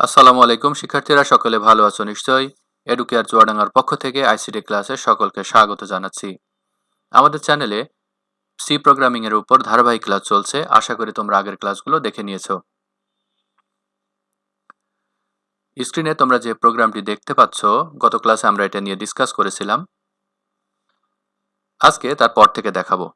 আসসালামু আলাইকুম, শিক্ষার্থীরা, সকলে ভালো আছো নিশ্চয়ই? এডুকেয়ার চুয়াডাঙ্গার পক্ষ থেকে আইসিটি ক্লাসে সকলকে স্বাগত জানাচ্ছি। আমাদের চ্যানেলে সি প্রোগ্রামিং এর উপর ধারাবাহিক ক্লাস চলছে। আশা করি তোমরা আগের ক্লাসগুলো দেখে নিয়েছো। স্ক্রিনে তোমরা যে প্রোগ্রামটি দেখতে পাচ্ছ, গত ক্লাসে আমরা এটা নিয়ে ডিসকাস করেছিলাম। আজকে তার পর থেকে দেখাবো।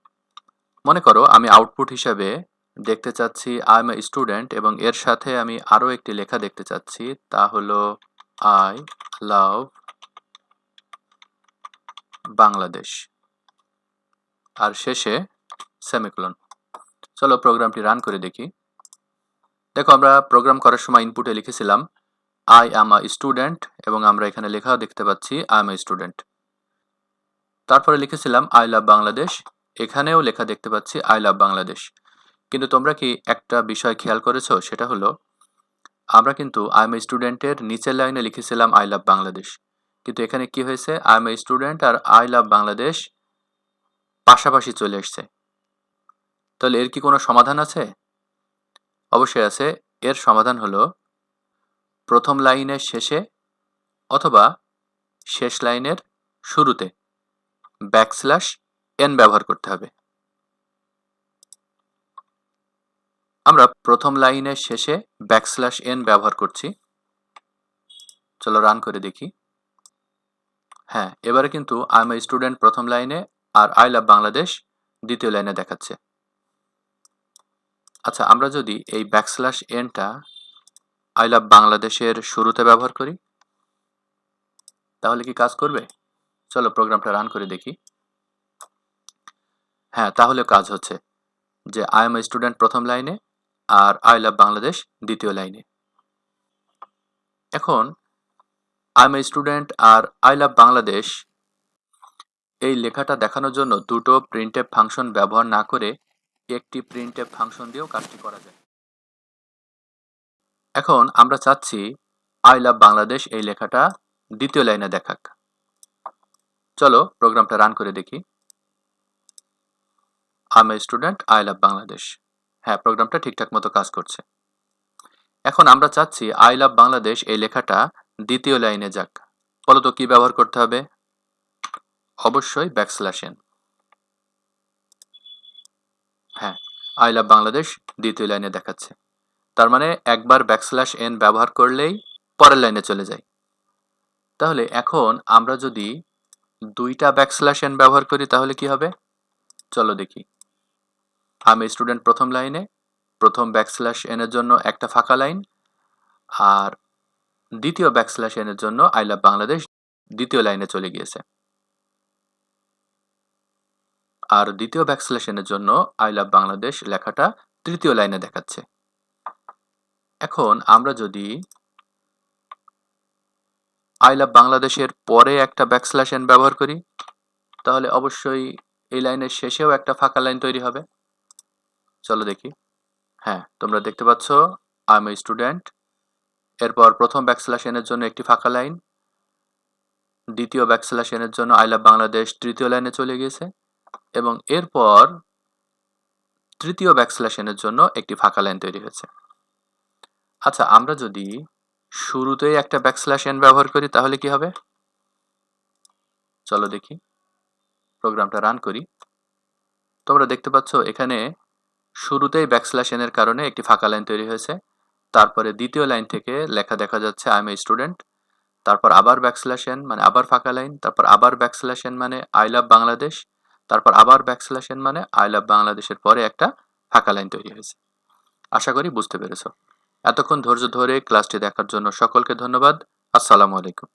মনে করো আমি আউটপুট হিসাবে দেখতে চাচ্ছি আই এম এ স্টুডেন্ট এবং এর সাথে আমি আরও একটি লেখা দেখতে চাচ্ছি, তা হলো আই লাভ বাংলাদেশ আর শেষে সেমিকোলন চলো প্রোগ্রামটি রান করে দেখি। দেখো, আমরা প্রোগ্রাম করার সময় ইনপুটে লিখেছিলাম আই অ্যাম আ স্টুডেন্ট এবং আমরা এখানে লেখাও দেখতে পাচ্ছি আই এম এ স্টুডেন্ট তারপরে লিখেছিলাম আই লাভ বাংলাদেশ এখানেও লেখা দেখতে পাচ্ছি আই লাভ বাংলাদেশ কিন্তু তোমরা কি একটা বিষয় খেয়াল করেছ? সেটা হলো, আমরা কিন্তু আই এম এ স্টুডেন্টের নিচের লাইনে লিখেছিলাম আই লাভ বাংলাদেশ কিন্তু এখানে কি হয়েছে? আই এম এ স্টুডেন্ট আর আই লাভ বাংলাদেশ পাশাপাশি চলে এসছে। তাহলে এর কি কোনো সমাধান আছে? অবশ্যই আছে। এর সমাধান হলো, প্রথম লাইনের শেষে অথবা শেষ লাইনের শুরুতে ব্যাকস্ল্যাশ এন ব্যবহার করতে হবে। আমরা প্রথম লাইনের শেষে ব্যাকস্ল্যাশ এন ব্যবহার করছি। চলো রান করে দেখি। হ্যাঁ এবারে কিন্তু আই এম স্টুডেন্ট প্রথম লাইনে আর আই লাভ বাংলাদেশ দ্বিতীয় লাইনে দেখাচ্ছে। আচ্ছা আমরা যদি এই ব্যাকস্ল্যাশ এনটা আই লাভ বাংলাদেশের শুরুতে ব্যবহার করি, তাহলে কি কাজ করবে? চলো প্রোগ্রামটা রান করে দেখি। হ্যাঁ তাহলে কাজ হচ্ছে যে আই এম স্টুডেন্ট প্রথম লাইনে আর আই লাভ বাংলাদেশ দ্বিতীয় লাইনে। এখন আই এম স্টুডেন্ট আর আই লাভ বাংলাদেশ এই লেখাটা দেখানোর জন্য দুটো প্রিন্টেপ ফাংশন ব্যবহার না করে একটি প্রিন্টেপ ফাংশন দিয়েও কাজটি করা যায়। এখন আমরা চাচ্ছি আই লাভ বাংলাদেশ এই লেখাটা দ্বিতীয় লাইনে দেখাক। চলো প্রোগ্রামটা রান করে দেখি। I student I love Bangladesh. হ্যাঁ প্রোগ্রামটা ঠিকঠাক মতো কাজ করছে। এখন আমরা চাচ্ছি আই লাভ বাংলাদেশ এই লেখাটা দ্বিতীয় লাইনে যাক। বলতো কি ব্যবহার করতে হবে? অবশ্যই ব্যাকস্ল্যাশ এন হ্যাঁ আই লাভ বাংলাদেশ দ্বিতীয় লাইনে দেখাচ্ছে। তার মানে একবার ব্যাকস্ল্যাশ এন ব্যবহার করলেই পরের লাইনে চলে যায়। তাহলে এখন আমরা যদি দুইটা ব্যাকস্ল্যাশ এন ব্যবহার করি তাহলে কি হবে? চলো দেখি। আমি স্টুডেন্ট প্রথম লাইনে প্রথম ব্যাকস্ল্যাশ এনের জন্য একটা ফাঁকা লাইন আর দ্বিতীয় ব্যাকস্ল্যাশ এনের জন্য আই লাভ বাংলাদেশ দ্বিতীয় লাইনে চলে গিয়েছে। আর দ্বিতীয় ব্যাকস্ল্যাশ এনের জন্য আই লাভ বাংলাদেশ লেখাটা তৃতীয় লাইনে দেখাচ্ছে। এখন আমরা যদি আই লাভ বাংলাদেশের পরে একটা ব্যাকস্ল্যাশ এন ব্যবহার করি, তাহলে অবশ্যই এই লাইনের শেষেও একটা ফাঁকা লাইন তৈরি হবে। চলো দেখি। হ্যাঁ তোমরা দেখতে পাচ্ছ আই স্টুডেন্ট এরপর প্রথম ব্যাকস্ল্যাশ জন্য একটি ফাঁকা লাইন দ্বিতীয় ব্যাকস্ল্যাশ জন্য আই লাভ বাংলাদেশ তৃতীয় লাইনে চলে গিয়েছে। এবং এরপর তৃতীয় ব্যাকস্ল্যাশ জন্য একটি ফাঁকা লাইন তৈরি হয়েছে। আচ্ছা আমরা যদি শুরুতেই একটা ব্যাকস্ল্যাশ ব্যবহার করি, তাহলে কি হবে? চলো দেখি প্রোগ্রামটা রান করি। তোমরা দেখতে পাচ্ছ, এখানে শুরুতেই ব্যাকস্ল্যাশ এনের কারণে একটি ফাঁকা লাইন তৈরি হয়েছে। তারপরে দ্বিতীয় লাইন থেকে লেখা দেখা যাচ্ছে আই এম এ স্টুডেন্ট তারপর আবার ব্যাকস্ল্যাশ এন মানে আবার ফাঁকা লাইন। তারপর আবার ব্যাকস্ল্যাশ এন মানে আই লাভ বাংলাদেশ তারপর আবার ব্যাকস্ল্যাশ এন মানে আই লাভ বাংলাদেশের পরে একটা ফাঁকা লাইন তৈরি হয়েছে। আশা করি বুঝতে পেরেছ। এতক্ষণ ধৈর্য ধরে ক্লাসটি দেখার জন্য সকলকে ধন্যবাদ। আসসালামু আলাইকুম।